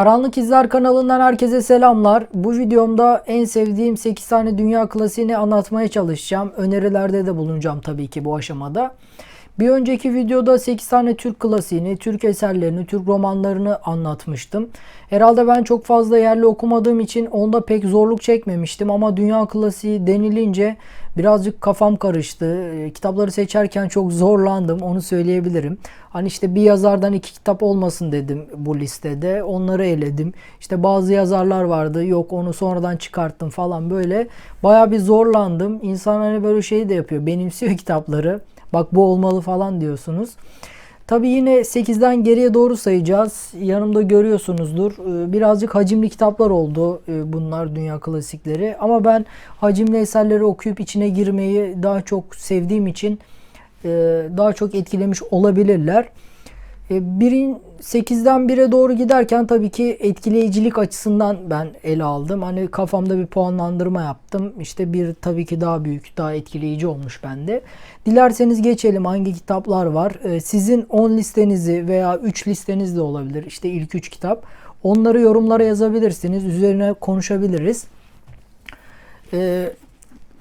Karanlık İzler kanalından herkese selamlar. Bu videomda en sevdiğim 8 tane dünya klasiğini anlatmaya çalışacağım. Önerilerde de bulunacağım tabii ki bu aşamada. Bir önceki videoda 8 tane Türk klasiğini, Türk eserlerini, Türk romanlarını anlatmıştım. Herhalde ben çok fazla yerli okumadığım için onda pek zorluk çekmemiştim ama dünya klasiği denilince birazcık kafam karıştı. E, Kitapları seçerken çok zorlandım onu söyleyebilirim. Hani işte bir yazardan iki kitap olmasın dedim bu listede. Onları eledim. İşte bazı yazarlar vardı. Yok onu sonradan çıkarttım falan böyle. Baya bir zorlandım. İnsan hani böyle şey de yapıyor. Benimsiyor kitapları. Bak bu olmalı falan diyorsunuz. Tabi yine 8'den geriye doğru sayacağız. Yanımda görüyorsunuzdur. Ee, Birazcık hacimli kitaplar oldu ee, bunlar dünya klasikleri. Ama ben hacimli eserleri okuyup içine girmeyi daha çok sevdiğim için e, daha çok etkilemiş olabilirler. E, Birin 8'den 1'e doğru giderken tabii ki etkileyicilik açısından ben ele aldım. Hani kafamda bir puanlandırma yaptım. İşte bir tabii ki daha büyük, daha etkileyici olmuş bende. Dilerseniz geçelim hangi kitaplar var. E, Sizin 10 listenizi veya 3 listeniz de olabilir. İşte ilk 3 kitap. Onları yorumlara yazabilirsiniz. Üzerine konuşabiliriz. E,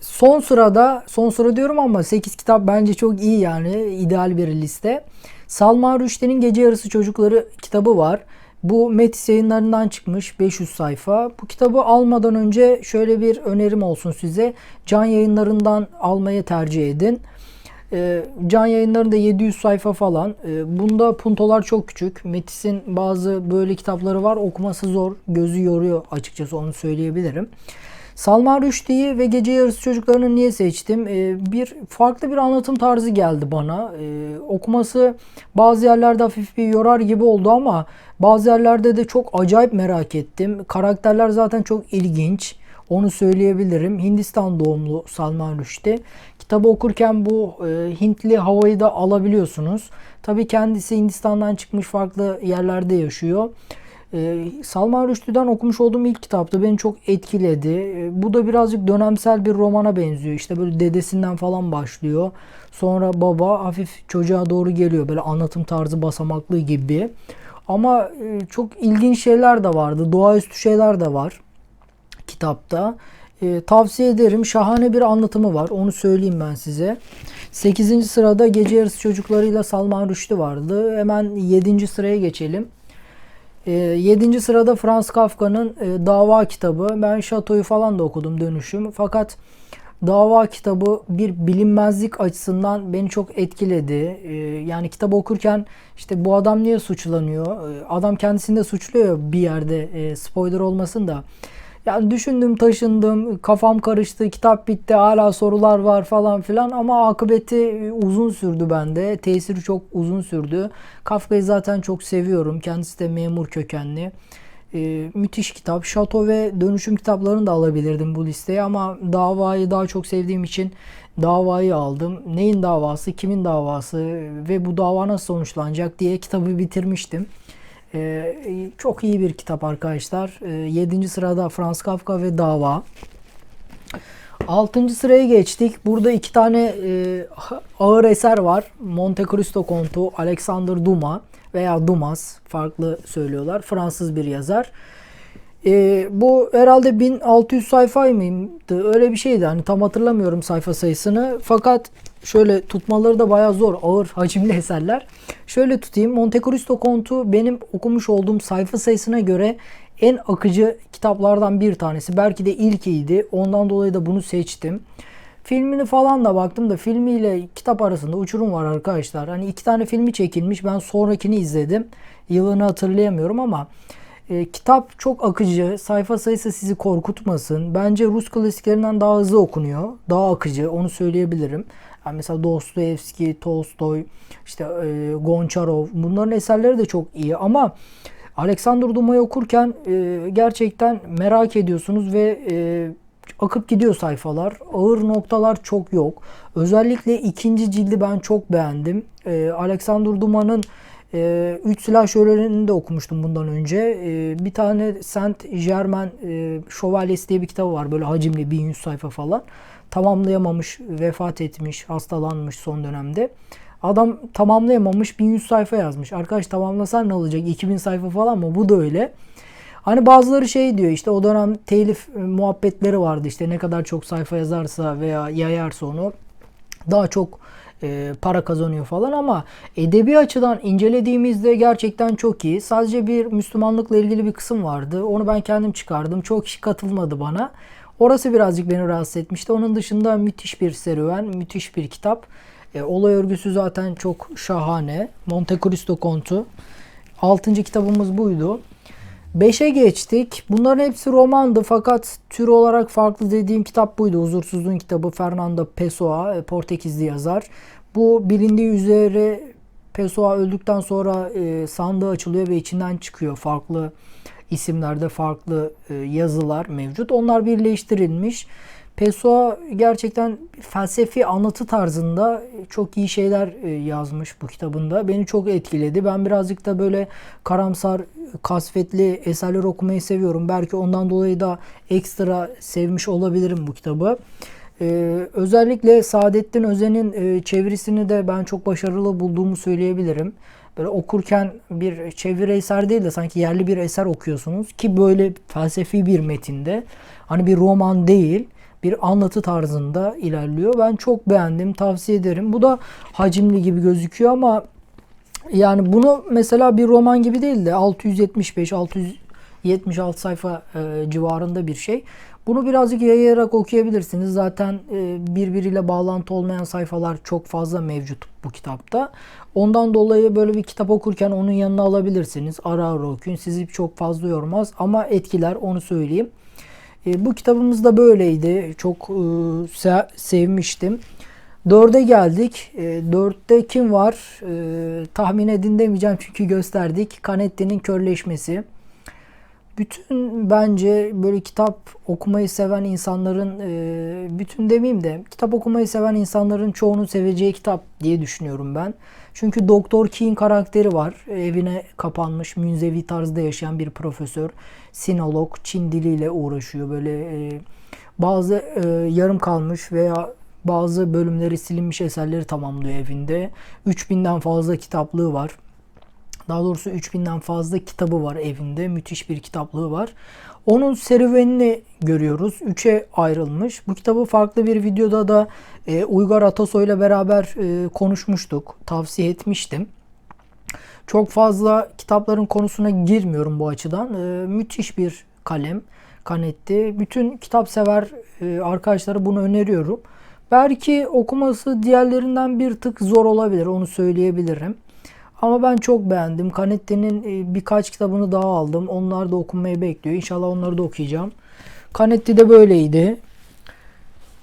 Son sırada, son sıra diyorum ama 8 kitap bence çok iyi yani ideal bir liste. Salman Rushdie'nin Gece Yarısı Çocukları kitabı var. Bu Metis yayınlarından çıkmış 500 sayfa. Bu kitabı almadan önce şöyle bir önerim olsun size. Can yayınlarından almayı tercih edin. Ee, Can yayınlarında 700 sayfa falan. Ee, bunda puntolar çok küçük. Metis'in bazı böyle kitapları var. Okuması zor. Gözü yoruyor açıkçası onu söyleyebilirim. Salman Rushdie'yi ve Gece Yarısı Çocuklarını niye seçtim? Ee, bir farklı bir anlatım tarzı geldi bana. Ee, okuması bazı yerlerde hafif bir yorar gibi oldu ama bazı yerlerde de çok acayip merak ettim. Karakterler zaten çok ilginç. Onu söyleyebilirim. Hindistan doğumlu Salman Rushdie. Kitabı okurken bu e, Hintli havayı da alabiliyorsunuz. Tabii kendisi Hindistan'dan çıkmış farklı yerlerde yaşıyor. Ee, Salman Rushdie'den okumuş olduğum ilk kitaptı. Beni çok etkiledi. Ee, bu da birazcık dönemsel bir romana benziyor. İşte böyle dedesinden falan başlıyor. Sonra baba hafif çocuğa doğru geliyor. Böyle anlatım tarzı basamaklı gibi. Ama e, çok ilginç şeyler de vardı. Doğaüstü şeyler de var kitapta. E, tavsiye ederim. Şahane bir anlatımı var. Onu söyleyeyim ben size. 8. sırada Gece Yarısı Çocuklarıyla Salman Rushdie vardı. Hemen 7. sıraya geçelim. 7. sırada Franz Kafka'nın e, Dava kitabı. Ben Şato'yu falan da okudum dönüşüm. Fakat Dava kitabı bir bilinmezlik açısından beni çok etkiledi. E, yani kitabı okurken işte bu adam niye suçlanıyor? E, adam kendisini de suçluyor bir yerde. Spoiler olmasın da. Yani düşündüm, taşındım, kafam karıştı, kitap bitti, hala sorular var falan filan ama akıbeti uzun sürdü bende. Tesiri çok uzun sürdü. Kafka'yı zaten çok seviyorum. Kendisi de memur kökenli. Ee, müthiş kitap. Şato ve dönüşüm kitaplarını da alabilirdim bu listeye ama davayı daha çok sevdiğim için davayı aldım. Neyin davası, kimin davası ve bu dava nasıl sonuçlanacak diye kitabı bitirmiştim. Ee, çok iyi bir kitap arkadaşlar. Ee, 7. sırada Franz Kafka ve Dava. 6. sıraya geçtik. Burada iki tane e, ağır eser var. Monte Cristo Kontu, Alexander Dumas veya Dumas farklı söylüyorlar. Fransız bir yazar. E, bu herhalde 1600 sayfa mıydı? Öyle bir şeydi. Hani tam hatırlamıyorum sayfa sayısını. Fakat şöyle tutmaları da bayağı zor. Ağır hacimli eserler. Şöyle tutayım. Monte Cristo Kontu benim okumuş olduğum sayfa sayısına göre en akıcı kitaplardan bir tanesi. Belki de ilkiydi. Ondan dolayı da bunu seçtim. Filmini falan da baktım da filmiyle kitap arasında uçurum var arkadaşlar. Hani iki tane filmi çekilmiş. Ben sonrakini izledim. Yılını hatırlayamıyorum ama e, kitap çok akıcı. Sayfa sayısı sizi korkutmasın. Bence Rus klasiklerinden daha hızlı okunuyor. Daha akıcı. Onu söyleyebilirim. Yani mesela Dostoyevski, Tolstoy, işte e, Goncharov bunların eserleri de çok iyi ama Alexander Dumas'ı okurken e, gerçekten merak ediyorsunuz ve e, akıp gidiyor sayfalar. Ağır noktalar çok yok. Özellikle ikinci cildi ben çok beğendim. E, Alexander Dumas'ın e, Üç Silah Şövalye'ni de okumuştum bundan önce. E, bir tane Saint Germain e, Şövalyesi diye bir kitabı var. Böyle hacimli 1100 sayfa falan. Tamamlayamamış, vefat etmiş, hastalanmış son dönemde. Adam tamamlayamamış 1100 sayfa yazmış. Arkadaş tamamlasan ne olacak? 2000 sayfa falan mı? Bu da öyle. Hani bazıları şey diyor işte o dönem telif e, muhabbetleri vardı işte ne kadar çok sayfa yazarsa veya yayarsa onu daha çok e, para kazanıyor falan ama edebi açıdan incelediğimizde gerçekten çok iyi. Sadece bir Müslümanlıkla ilgili bir kısım vardı. Onu ben kendim çıkardım. Çok kişi katılmadı bana. Orası birazcık beni rahatsız etmişti. Onun dışında müthiş bir serüven, müthiş bir kitap. E, olay örgüsü zaten çok şahane. Monte Cristo Kontu. Altıncı kitabımız buydu. 5'e geçtik. Bunların hepsi romandı fakat tür olarak farklı dediğim kitap buydu. Huzursuzluğun kitabı Fernando Pessoa, e, Portekizli yazar. Bu bilindiği üzere Pessoa öldükten sonra e, sandığı açılıyor ve içinden çıkıyor farklı isimlerde farklı e, yazılar mevcut. Onlar birleştirilmiş. Pessoa gerçekten felsefi anlatı tarzında çok iyi şeyler e, yazmış bu kitabında. Beni çok etkiledi. Ben birazcık da böyle karamsar, kasvetli eserler okumayı seviyorum. Belki ondan dolayı da ekstra sevmiş olabilirim bu kitabı. Ee, özellikle Saadettin Özen'in e, çevirisini de ben çok başarılı bulduğumu söyleyebilirim. Böyle okurken bir çeviri eser değil de sanki yerli bir eser okuyorsunuz ki böyle felsefi bir metinde hani bir roman değil bir anlatı tarzında ilerliyor. Ben çok beğendim, tavsiye ederim. Bu da hacimli gibi gözüküyor ama yani bunu mesela bir roman gibi değil de 675 676 sayfa e, civarında bir şey. Bunu birazcık yayarak okuyabilirsiniz. Zaten e, birbiriyle bağlantı olmayan sayfalar çok fazla mevcut bu kitapta. Ondan dolayı böyle bir kitap okurken onun yanına alabilirsiniz. Ara ara okuyun. Sizi çok fazla yormaz ama etkiler onu söyleyeyim. E, bu kitabımız da böyleydi. Çok e, sevmiştim. Dörde geldik. E, dörtte kim var? E, tahmin edin demeyeceğim çünkü gösterdik. Canetti'nin körleşmesi. Bütün bence böyle kitap okumayı seven insanların, e, bütün demeyeyim de kitap okumayı seven insanların çoğunun seveceği kitap diye düşünüyorum ben. Çünkü Doktor King karakteri var. Evine kapanmış, münzevi tarzda yaşayan bir profesör. Sinolog, Çin diliyle uğraşıyor. Böyle e, bazı e, yarım kalmış veya bazı bölümleri silinmiş eserleri tamamlıyor evinde. 3000'den fazla kitaplığı var. Daha doğrusu 3000'den fazla kitabı var evinde. Müthiş bir kitaplığı var. Onun serüvenini görüyoruz. Üçe ayrılmış. Bu kitabı farklı bir videoda da e, Uygar Atasoy ile beraber e, konuşmuştuk. Tavsiye etmiştim. Çok fazla kitapların konusuna girmiyorum bu açıdan. E, müthiş bir kalem. Kanetti. Bütün kitap sever e, arkadaşlara bunu öneriyorum. Belki okuması diğerlerinden bir tık zor olabilir. Onu söyleyebilirim. Ama ben çok beğendim. Canetti'nin e, birkaç kitabını daha aldım. Onlar da okunmayı bekliyor. İnşallah onları da okuyacağım. Canetti de böyleydi.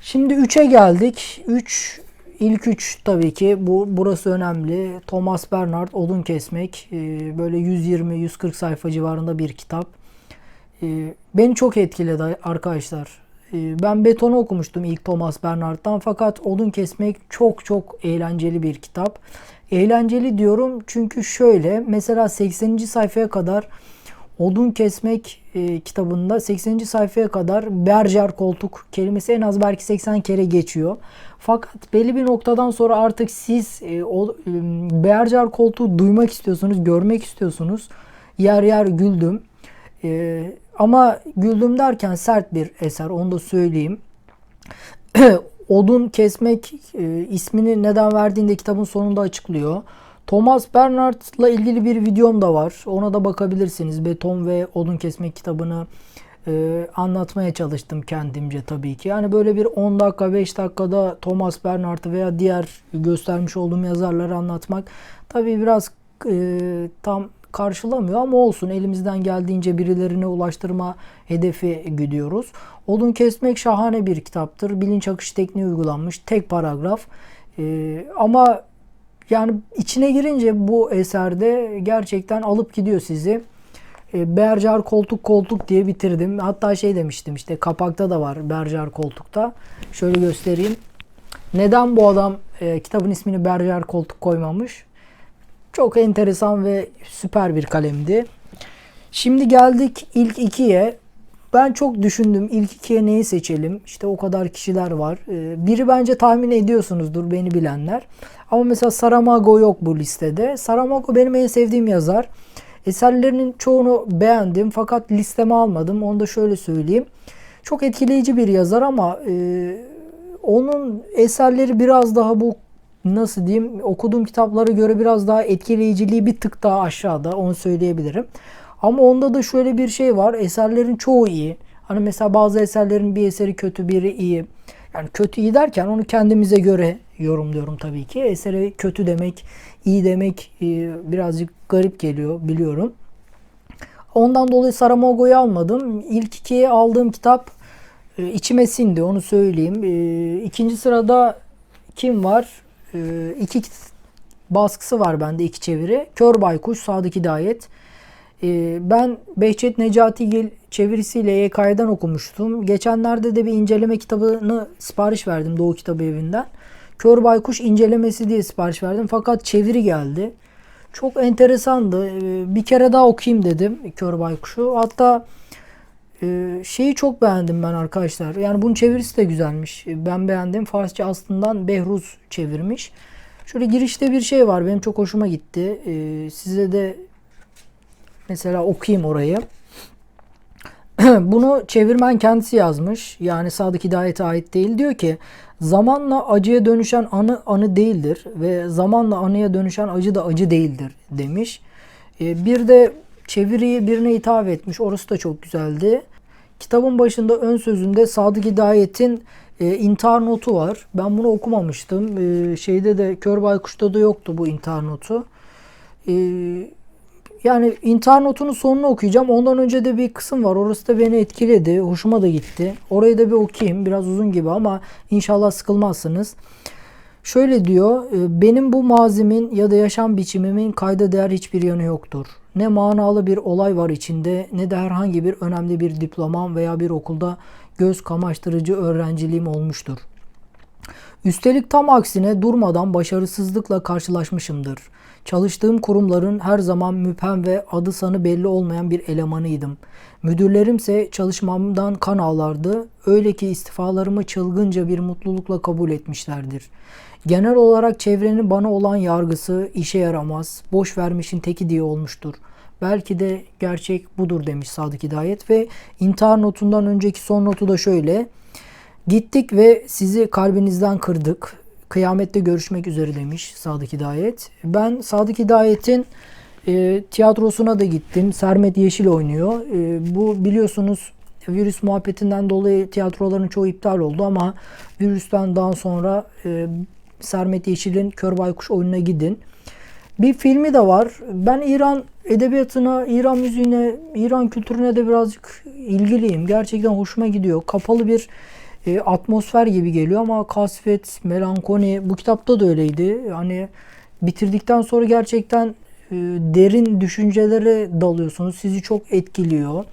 Şimdi 3'e geldik. 3 ilk 3 tabii ki bu burası önemli. Thomas Bernhard Odun Kesmek e, böyle 120-140 sayfa civarında bir kitap. E, beni çok etkiledi arkadaşlar. Ben Beton'u okumuştum ilk Thomas Bernhard'dan fakat Odun Kesmek çok çok eğlenceli bir kitap. Eğlenceli diyorum çünkü şöyle mesela 80. sayfaya kadar Odun Kesmek e, kitabında 80. sayfaya kadar berjer koltuk kelimesi en az belki 80 kere geçiyor. Fakat belli bir noktadan sonra artık siz e, o, e, berjer koltuğu duymak istiyorsunuz, görmek istiyorsunuz. Yer yer güldüm. E, ama güldüm derken sert bir eser onu da söyleyeyim. Odun kesmek e, ismini neden verdiğinde kitabın sonunda açıklıyor. Thomas Bernhard'la ilgili bir videom da var. Ona da bakabilirsiniz. Beton ve odun kesmek kitabını e, anlatmaya çalıştım kendimce tabii ki. Yani böyle bir 10 dakika 5 dakikada Thomas Bernhard'ı veya diğer göstermiş olduğum yazarları anlatmak tabii biraz e, tam karşılamıyor ama olsun elimizden geldiğince birilerine ulaştırma hedefi güdüyoruz. Odun kesmek şahane bir kitaptır. Bilinç akış tekniği uygulanmış. Tek paragraf. Ee, ama yani içine girince bu eserde gerçekten alıp gidiyor sizi. E, Bercar koltuk koltuk diye bitirdim. Hatta şey demiştim işte kapakta da var Bercar koltukta. Şöyle göstereyim. Neden bu adam e, kitabın ismini Bercar koltuk koymamış? Çok enteresan ve süper bir kalemdi. Şimdi geldik ilk ikiye. Ben çok düşündüm ilk ikiye neyi seçelim. İşte o kadar kişiler var. Ee, biri bence tahmin ediyorsunuzdur beni bilenler. Ama mesela Saramago yok bu listede. Saramago benim en sevdiğim yazar. Eserlerinin çoğunu beğendim fakat listeme almadım. Onu da şöyle söyleyeyim. Çok etkileyici bir yazar ama e, onun eserleri biraz daha bu nasıl diyeyim okuduğum kitaplara göre biraz daha etkileyiciliği bir tık daha aşağıda onu söyleyebilirim. Ama onda da şöyle bir şey var. Eserlerin çoğu iyi. Hani mesela bazı eserlerin bir eseri kötü, biri iyi. Yani kötü iyi derken onu kendimize göre yorumluyorum tabii ki. Esere kötü demek, iyi demek e, birazcık garip geliyor biliyorum. Ondan dolayı Saramago'yu almadım. İlk ikiye aldığım kitap e, içime sindi onu söyleyeyim. E, ikinci sırada kim var? E, iki baskısı var bende iki çeviri. Kör Baykuş, Sadık Hidayet. E, ben Behçet Necatigil çevirisiyle YK'den okumuştum. Geçenlerde de bir inceleme kitabını sipariş verdim Doğu Kitabı Evi'nden. Kör Baykuş incelemesi diye sipariş verdim. Fakat çeviri geldi. Çok enteresandı. E, bir kere daha okuyayım dedim Kör Baykuş'u. Hatta ee, şeyi çok beğendim ben arkadaşlar. Yani bunun çevirisi de güzelmiş. Ben beğendim. Farsça aslından Behruz çevirmiş. Şöyle girişte bir şey var. Benim çok hoşuma gitti. Ee, size de mesela okuyayım orayı. Bunu çevirmen kendisi yazmış. Yani Sadık Hidayet'e ait değil. Diyor ki zamanla acıya dönüşen anı anı değildir ve zamanla anıya dönüşen acı da acı değildir demiş. Ee, bir de çeviriyi birine hitap etmiş. Orası da çok güzeldi. Kitabın başında ön sözünde Sadık Hidayet'in e, intihar notu var. Ben bunu okumamıştım. E, şeyde de Kör Baykuş'ta da yoktu bu intihar notu. E, yani intihar notunun sonunu okuyacağım. Ondan önce de bir kısım var. Orası da beni etkiledi. Hoşuma da gitti. Orayı da bir okuyayım. Biraz uzun gibi ama inşallah sıkılmazsınız. Şöyle diyor, e, benim bu mazimin ya da yaşam biçimimin kayda değer hiçbir yanı yoktur. Ne manalı bir olay var içinde ne de herhangi bir önemli bir diplomam veya bir okulda göz kamaştırıcı öğrenciliğim olmuştur. Üstelik tam aksine durmadan başarısızlıkla karşılaşmışımdır. Çalıştığım kurumların her zaman müphem ve adı sanı belli olmayan bir elemanıydım. Müdürlerimse çalışmamdan kan ağlardı. Öyle ki istifalarımı çılgınca bir mutlulukla kabul etmişlerdir. Genel olarak çevrenin bana olan yargısı işe yaramaz, boş vermişin teki diye olmuştur. Belki de gerçek budur demiş Sadık Hidayet ve intihar notundan önceki son notu da şöyle. Gittik ve sizi kalbinizden kırdık. Kıyamette görüşmek üzere demiş Sadık Hidayet. Ben Sadık Hidayet'in e, tiyatrosuna da gittim. Sermet Yeşil oynuyor. E, bu biliyorsunuz virüs muhabbetinden dolayı tiyatroların çoğu iptal oldu ama virüsten daha sonra e, Sermet Yeşil'in Kör Baykuş oyununa gidin. Bir filmi de var. Ben İran edebiyatına, İran müziğine, İran kültürüne de birazcık ilgiliyim. Gerçekten hoşuma gidiyor. Kapalı bir e, atmosfer gibi geliyor ama kasvet, melankoli bu kitapta da öyleydi. Yani bitirdikten sonra gerçekten e, derin düşüncelere dalıyorsunuz. Sizi çok etkiliyor.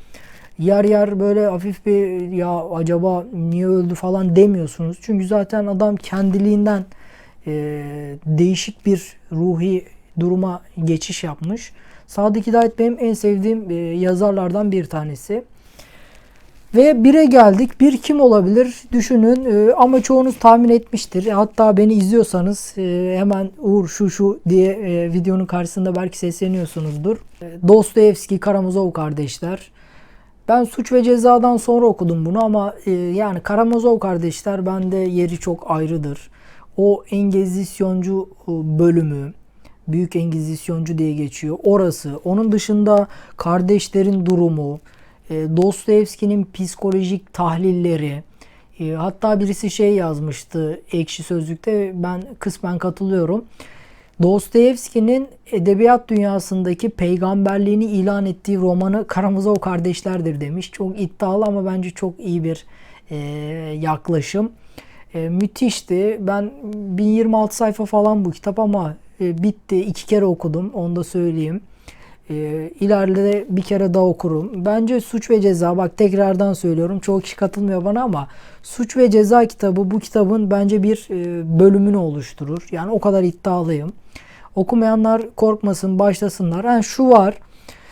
Yer yer böyle hafif bir ya acaba niye öldü falan demiyorsunuz. Çünkü zaten adam kendiliğinden e, değişik bir ruhi duruma geçiş yapmış. Sadık Hidayet benim en sevdiğim e, yazarlardan bir tanesi. Ve bire geldik. Bir kim olabilir? Düşünün e, ama çoğunuz tahmin etmiştir. Hatta beni izliyorsanız e, hemen Uğur şu şu diye e, videonun karşısında belki sesleniyorsunuzdur. Dostoyevski, Karamazov kardeşler. Ben Suç ve Ceza'dan sonra okudum bunu ama e, yani Karamazov kardeşler bende yeri çok ayrıdır. O Engizisyoncu bölümü, Büyük Engizisyoncu diye geçiyor. Orası. Onun dışında kardeşlerin durumu, Dostoyevski'nin psikolojik tahlilleri, e, hatta birisi şey yazmıştı ekşi sözlükte ben kısmen katılıyorum. Dostoyevski'nin edebiyat dünyasındaki peygamberliğini ilan ettiği romanı Karamazov Kardeşlerdir demiş. Çok iddialı ama bence çok iyi bir e, yaklaşım. E, müthişti. Ben 1026 sayfa falan bu kitap ama e, bitti. iki kere okudum. Onu da söyleyeyim. E, ileride bir kere daha okurum. Bence Suç ve Ceza bak tekrardan söylüyorum. Çoğu kişi katılmıyor bana ama Suç ve Ceza kitabı bu kitabın bence bir e, bölümünü oluşturur. Yani o kadar iddialıyım. Okumayanlar korkmasın, başlasınlar. Yani şu var.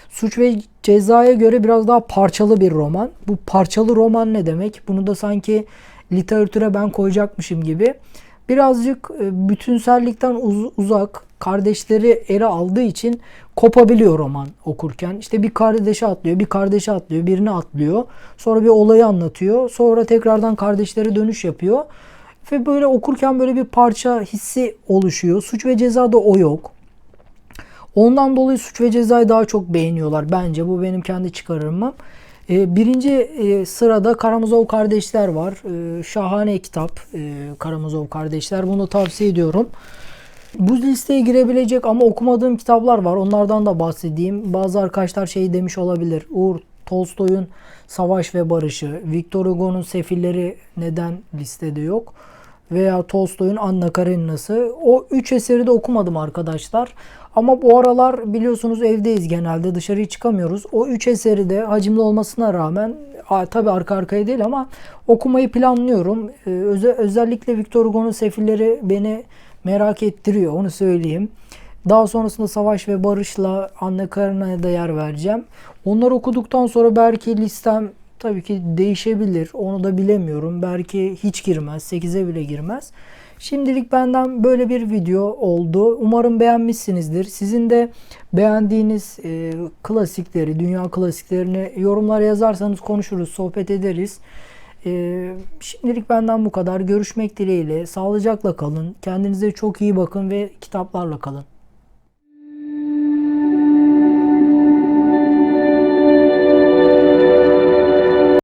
Suç ve Ceza'ya göre biraz daha parçalı bir roman. Bu parçalı roman ne demek? Bunu da sanki literatüre ben koyacakmışım gibi. Birazcık e, bütünsellikten uz- uzak kardeşleri ele aldığı için kopabiliyor roman okurken. İşte bir kardeşi atlıyor, bir kardeşi atlıyor, birini atlıyor. Sonra bir olayı anlatıyor. Sonra tekrardan kardeşleri dönüş yapıyor. Ve böyle okurken böyle bir parça hissi oluşuyor. Suç ve cezada o yok. Ondan dolayı suç ve cezayı daha çok beğeniyorlar bence. Bu benim kendi çıkarımım. Ee, birinci e, sırada Karamazov kardeşler var. Ee, şahane kitap e, Karamazov kardeşler. Bunu tavsiye ediyorum. Bu listeye girebilecek ama okumadığım kitaplar var. Onlardan da bahsedeyim. Bazı arkadaşlar şey demiş olabilir. Uğur Tolstoy'un Savaş ve Barışı, Victor Hugo'nun Sefilleri neden listede yok? Veya Tolstoy'un Anna Karenina'sı. O üç eseri de okumadım arkadaşlar. Ama bu aralar biliyorsunuz evdeyiz genelde dışarıya çıkamıyoruz. O üç eseri de hacimli olmasına rağmen tabi arka arkaya değil ama okumayı planlıyorum. Ee, öze, özellikle Victor Hugo'nun Sefilleri beni merak ettiriyor onu söyleyeyim. Daha sonrasında Savaş ve Barış'la Anne Karenina'ya da yer vereceğim. Onları okuduktan sonra belki listem tabii ki değişebilir. Onu da bilemiyorum. Belki hiç girmez. 8'e bile girmez. Şimdilik benden böyle bir video oldu. Umarım beğenmişsinizdir. Sizin de beğendiğiniz e, klasikleri, dünya klasiklerini yorumlara yazarsanız konuşuruz, sohbet ederiz. E, şimdilik benden bu kadar. Görüşmek dileğiyle. Sağlıcakla kalın. Kendinize çok iyi bakın ve kitaplarla kalın.